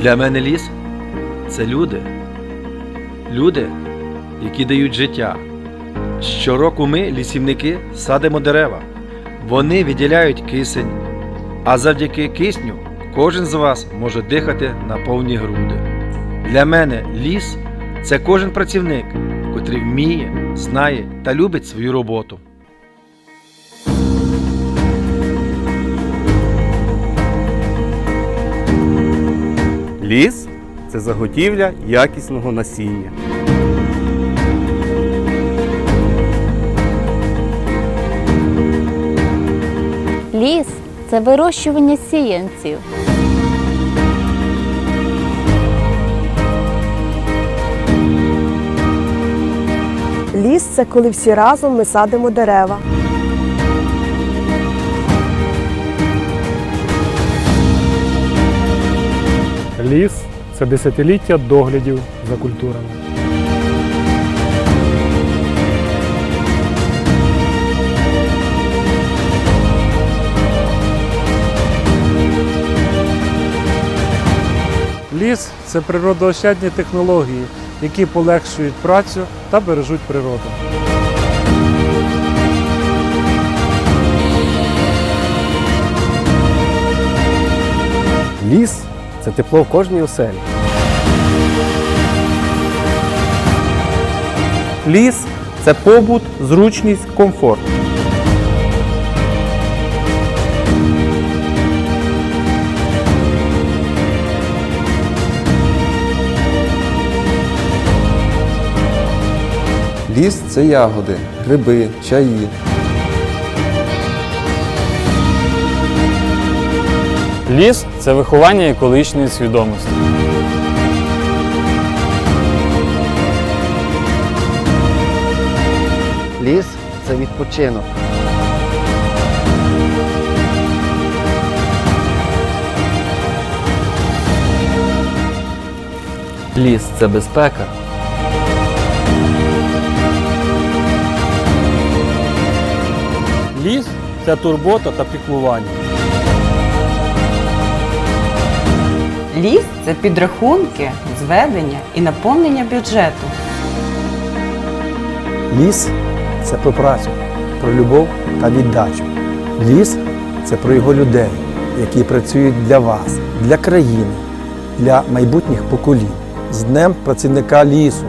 Для мене ліс це люди. Люди, які дають життя. Щороку ми, лісівники, садимо дерева. Вони виділяють кисень, а завдяки кисню кожен з вас може дихати на повні груди. Для мене ліс це кожен працівник, котрий вміє, знає та любить свою роботу. Ліс це заготівля якісного насіння. Ліс це вирощування сіянців. Ліс це коли всі разом ми садимо дерева. Ліс це десятиліття доглядів за культурами. Ліс це природоощадні технології, які полегшують працю та бережуть природу. Ліс це тепло в кожній оселі. Ліс це побут, зручність, комфорт. Ліс це ягоди, гриби, чаї. Ліс це виховання екологічної свідомості. Ліс це відпочинок. Ліс це безпека. Ліс це турбота та піклування. Ліс це підрахунки, зведення і наповнення бюджету. Ліс це про працю, про любов та віддачу. Ліс це про його людей, які працюють для вас, для країни, для майбутніх поколінь. З Днем працівника лісу!